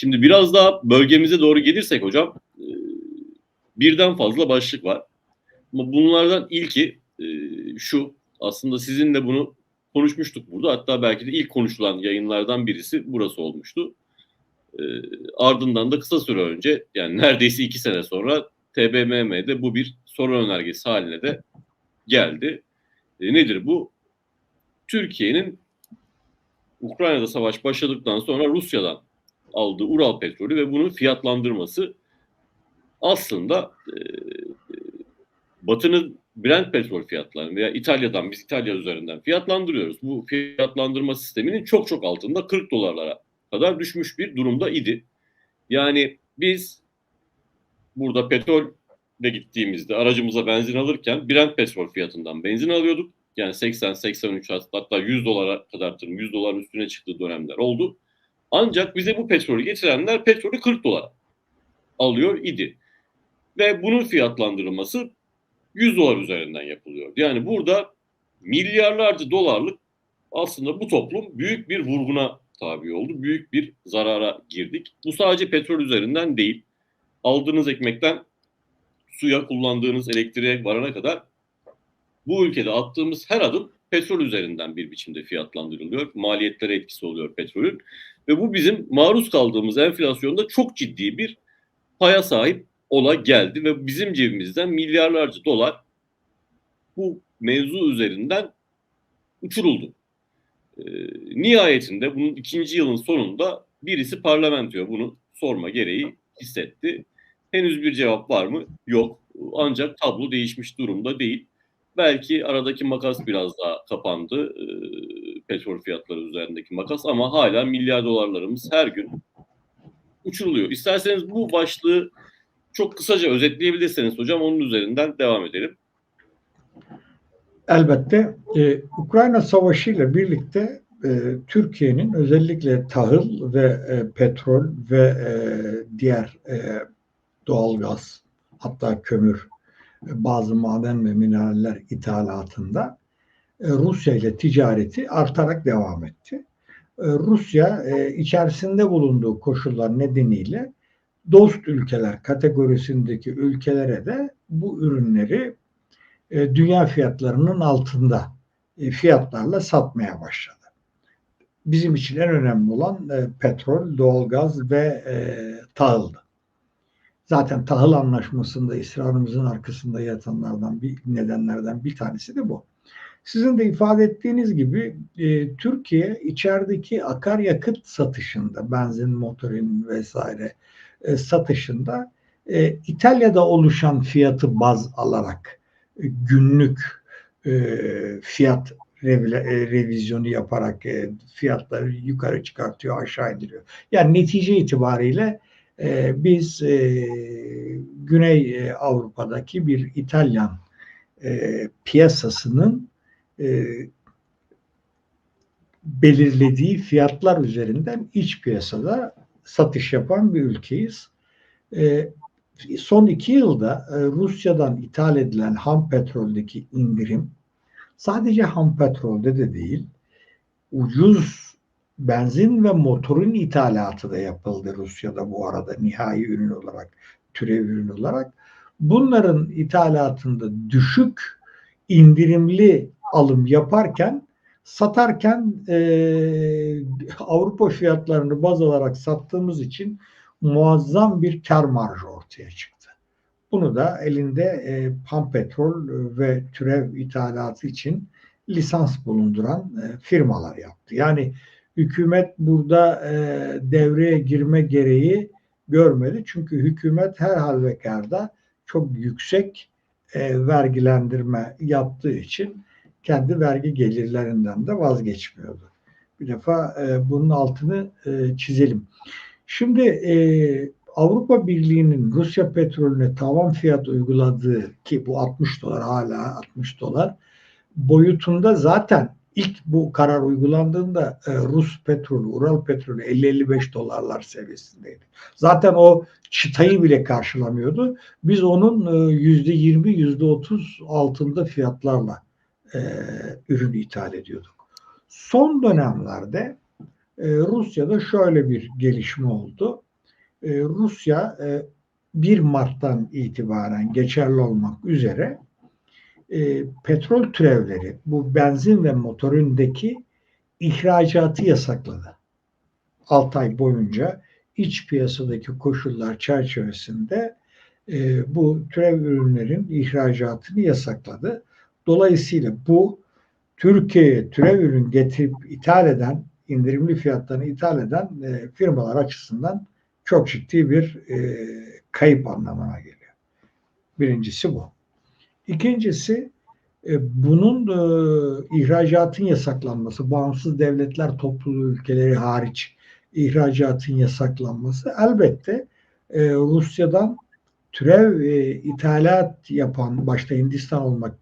Şimdi biraz daha bölgemize doğru gelirsek hocam e, birden fazla başlık var. Ama bunlardan ilki e, şu aslında sizinle bunu konuşmuştuk burada. Hatta belki de ilk konuşulan yayınlardan birisi burası olmuştu. E, ardından da kısa süre önce yani neredeyse iki sene sonra TBMM'de bu bir sorun önergesi haline de geldi. E, nedir bu? Türkiye'nin Ukrayna'da savaş başladıktan sonra Rusya'dan aldığı Ural petrolü ve bunun fiyatlandırması aslında e, Batı'nın Brent petrol fiyatlarını veya İtalya'dan biz İtalya üzerinden fiyatlandırıyoruz. Bu fiyatlandırma sisteminin çok çok altında 40 dolarlara kadar düşmüş bir durumda idi. Yani biz burada petrol de gittiğimizde aracımıza benzin alırken Brent petrol fiyatından benzin alıyorduk. Yani 80, 83 hatta 100 dolara kadar 100 doların üstüne çıktığı dönemler oldu. Ancak bize bu petrolü getirenler petrolü 40 dolara alıyor idi. Ve bunun fiyatlandırılması 100 dolar üzerinden yapılıyor. Yani burada milyarlarca dolarlık aslında bu toplum büyük bir vurguna tabi oldu. Büyük bir zarara girdik. Bu sadece petrol üzerinden değil. Aldığınız ekmekten suya kullandığınız elektriğe varana kadar bu ülkede attığımız her adım petrol üzerinden bir biçimde fiyatlandırılıyor. Maliyetlere etkisi oluyor petrolün. Ve bu bizim maruz kaldığımız enflasyonda çok ciddi bir paya sahip ola geldi ve bizim cebimizden milyarlarca dolar bu mevzu üzerinden uçuruldu. Ee, nihayetinde bunun ikinci yılın sonunda birisi parlamentoya bunu sorma gereği hissetti. Henüz bir cevap var mı? Yok. Ancak tablo değişmiş durumda değil. Belki aradaki makas biraz daha kapandı. E, petrol fiyatları üzerindeki makas ama hala milyar dolarlarımız her gün uçuruluyor. İsterseniz bu başlığı çok kısaca özetleyebilirseniz hocam onun üzerinden devam edelim. Elbette e, Ukrayna Savaşı ile birlikte e, Türkiye'nin özellikle tahıl ve e, petrol ve e, diğer e, doğalgaz hatta kömür bazı maden ve mineraller ithalatında e, Rusya ile ticareti artarak devam etti. E, Rusya e, içerisinde bulunduğu koşullar nedeniyle dost ülkeler kategorisindeki ülkelere de bu ürünleri dünya fiyatlarının altında fiyatlarla satmaya başladı. Bizim için en önemli olan petrol, doğalgaz ve tahıldı. Zaten tahıl anlaşmasında ısrarımızın arkasında yatanlardan bir nedenlerden bir tanesi de bu. Sizin de ifade ettiğiniz gibi e, Türkiye içerideki akaryakıt satışında, benzin, motorin vesaire e, satışında e, İtalya'da oluşan fiyatı baz alarak e, günlük e, fiyat e, revizyonu yaparak e, fiyatları yukarı çıkartıyor, aşağı indiriyor. Yani netice itibariyle e, biz e, Güney e, Avrupa'daki bir İtalyan e, piyasasının e, belirlediği fiyatlar üzerinden iç piyasada satış yapan bir ülkeyiz. E, son iki yılda e, Rusya'dan ithal edilen ham petroldeki indirim sadece ham petrolde de değil, ucuz benzin ve motorun ithalatı da yapıldı Rusya'da bu arada nihai ürün olarak, türev ürün olarak. Bunların ithalatında düşük indirimli alım yaparken satarken e, Avrupa fiyatlarını baz alarak sattığımız için muazzam bir kar marjı ortaya çıktı. Bunu da elinde e, pam petrol ve türev ithalatı için lisans bulunduran e, firmalar yaptı. Yani hükümet burada e, devreye girme gereği görmedi. Çünkü hükümet her halükarda çok yüksek e, vergilendirme yaptığı için kendi vergi gelirlerinden de vazgeçmiyordu. Bir defa e, bunun altını e, çizelim. Şimdi e, Avrupa Birliği'nin Rusya petrolüne tavan fiyat uyguladığı ki bu 60 dolar hala 60 dolar boyutunda zaten ilk bu karar uygulandığında e, Rus petrolü, Ural petrolü 50-55 dolarlar seviyesindeydi. Zaten o çıtayı bile karşılamıyordu. Biz onun yüzde 20, yüzde 30 altında fiyatlarla e, ürün ithal ediyorduk. Son dönemlerde e, Rusya'da şöyle bir gelişme oldu. e, Rusya e, 1 Mart'tan itibaren geçerli olmak üzere e, petrol türevleri bu benzin ve motorundaki ihracatı yasakladı. 6 ay boyunca iç piyasadaki koşullar çerçevesinde e, bu türev ürünlerin ihracatını yasakladı. Dolayısıyla bu Türkiye'ye türev ürün getirip ithal eden, indirimli fiyatlarını ithal eden e, firmalar açısından çok ciddi bir e, kayıp anlamına geliyor. Birincisi bu. İkincisi e, bunun e, ihracatın yasaklanması, bağımsız devletler topluluğu ülkeleri hariç ihracatın yasaklanması elbette e, Rusya'dan türev e, ithalat yapan başta Hindistan olmak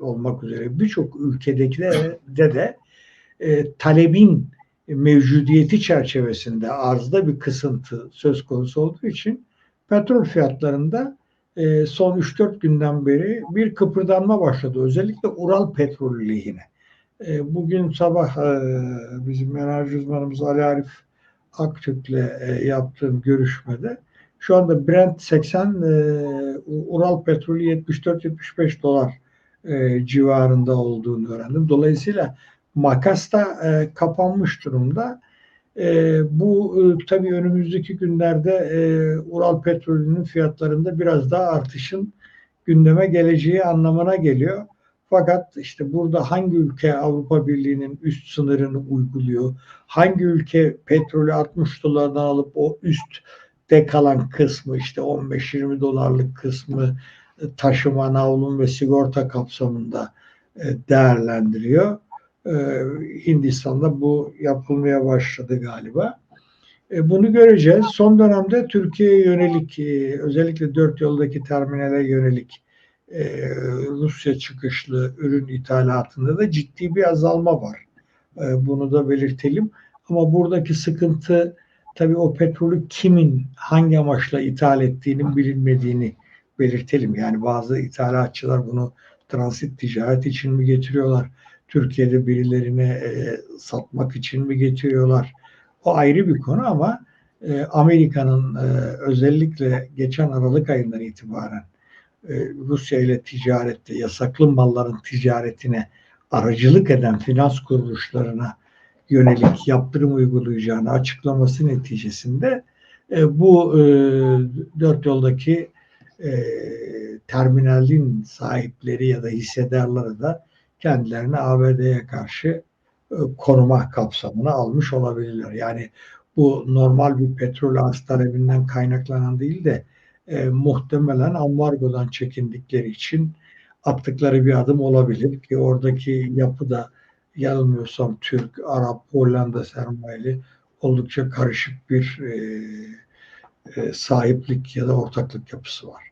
olmak üzere birçok ülkedeki de, talebin mevcudiyeti çerçevesinde arzda bir kısıntı söz konusu olduğu için petrol fiyatlarında e, son 3-4 günden beri bir kıpırdanma başladı. Özellikle Ural petrolü lehine. E, bugün sabah e, bizim enerji uzmanımız Ali Arif Aktürk'le yaptığım görüşmede şu anda Brent 80, e, Ural petrolü 74-75 dolar civarında olduğunu öğrendim. Dolayısıyla makas da kapanmış durumda. E, bu e, tabii önümüzdeki günlerde e, Ural petrolünün fiyatlarında biraz daha artışın gündeme geleceği anlamına geliyor. Fakat işte burada hangi ülke Avrupa Birliği'nin üst sınırını uyguluyor? Hangi ülke petrolü 60 dolardan alıp o üstte kalan kısmı işte 15-20 dolarlık kısmı taşıma, navlun ve sigorta kapsamında değerlendiriyor. Hindistan'da bu yapılmaya başladı galiba. Bunu göreceğiz. Son dönemde Türkiye'ye yönelik özellikle dört yoldaki terminale yönelik Rusya çıkışlı ürün ithalatında da ciddi bir azalma var. Bunu da belirtelim. Ama buradaki sıkıntı tabii o petrolü kimin hangi amaçla ithal ettiğinin bilinmediğini belirtelim. Yani bazı ithalatçılar bunu transit ticaret için mi getiriyorlar? Türkiye'de birilerine e, satmak için mi getiriyorlar? O ayrı bir konu ama e, Amerika'nın e, özellikle geçen Aralık ayından itibaren e, Rusya ile ticarette yasaklı malların ticaretine aracılık eden finans kuruluşlarına yönelik yaptırım uygulayacağını açıklaması neticesinde e, bu e, dört yoldaki e, terminalin sahipleri ya da hissedarları da kendilerini ABD'ye karşı e, koruma kapsamına almış olabilirler. Yani bu normal bir petrol arz talebinden kaynaklanan değil de e, muhtemelen ambargodan çekindikleri için attıkları bir adım olabilir ki oradaki yapı da yanılmıyorsam Türk, Arap, Hollanda sermayeli oldukça karışık bir e, e, sahiplik ya da ortaklık yapısı var.